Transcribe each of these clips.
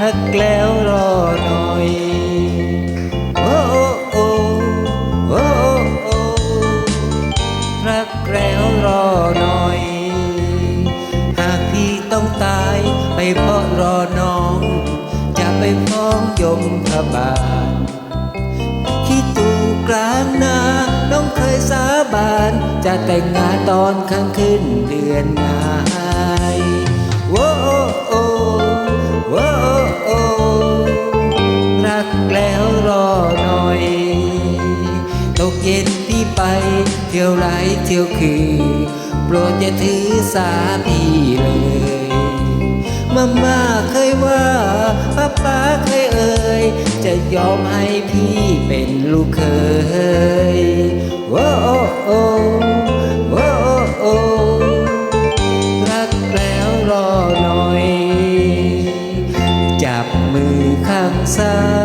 ฮักแล้วรอหน่อยโอ้โอ้โอ้โอ้รักแล้วรอหน่อย หากพี่ต้องตายไปเพราะรอน้อง จะไปพ้องยมพระบาทที่ตูกลางนาน้องเคยสาบาน จะแต่งงานตอนข้างขึ้นเดือนนาย ตกเย็นพี่ไป เที่ยวไรเที่ยวคือ โปรดอย่าถือสาพี่เลยมาม่าเคยว่าป้าป้าเคยเอ่ย จะยอมให้พี่เป็นลูกเคยโว้โอ้โว้โอ้รักแล้วรอหน่อย จับมือข้างซ้าย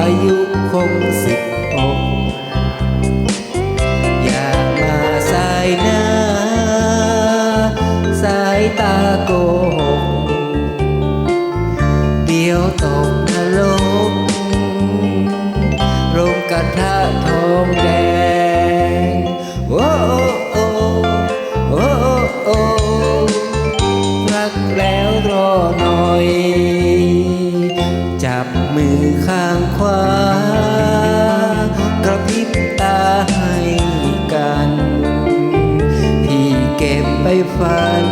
อายุคงสิบหกอย่ามาสายหน้า สายตาโกห ข้างขวากระพริบตาให้กัน พี่เก็บไปฝัน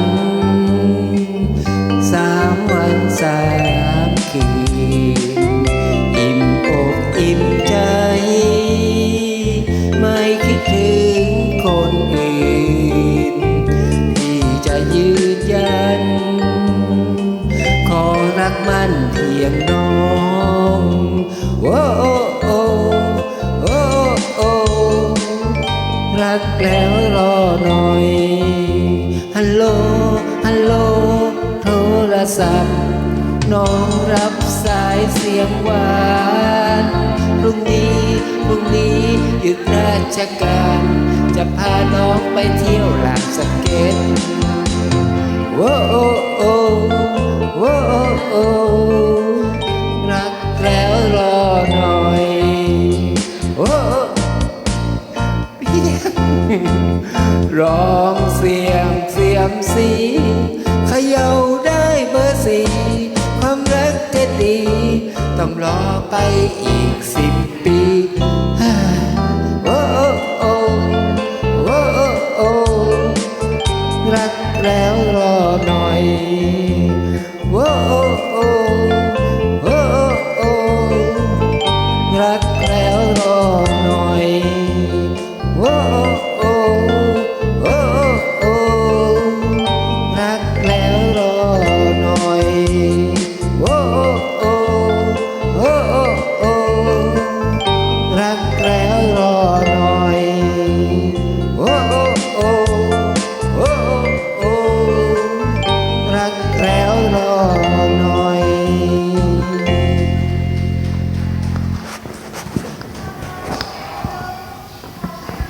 ศัพท์ น้องรับสายเสียงหวานพรุ่งนี้พรุ่งนี้หยุดราชการ จะพาน้องไปเที่ยวหลานสเก็ตโอ้โอ้โอ้โอ้โอ้โอ้รักแล้วรอหน่อยโอ้ร้องเสียงเสียมสีเขย่า ต้องรอไปอีกสิบปี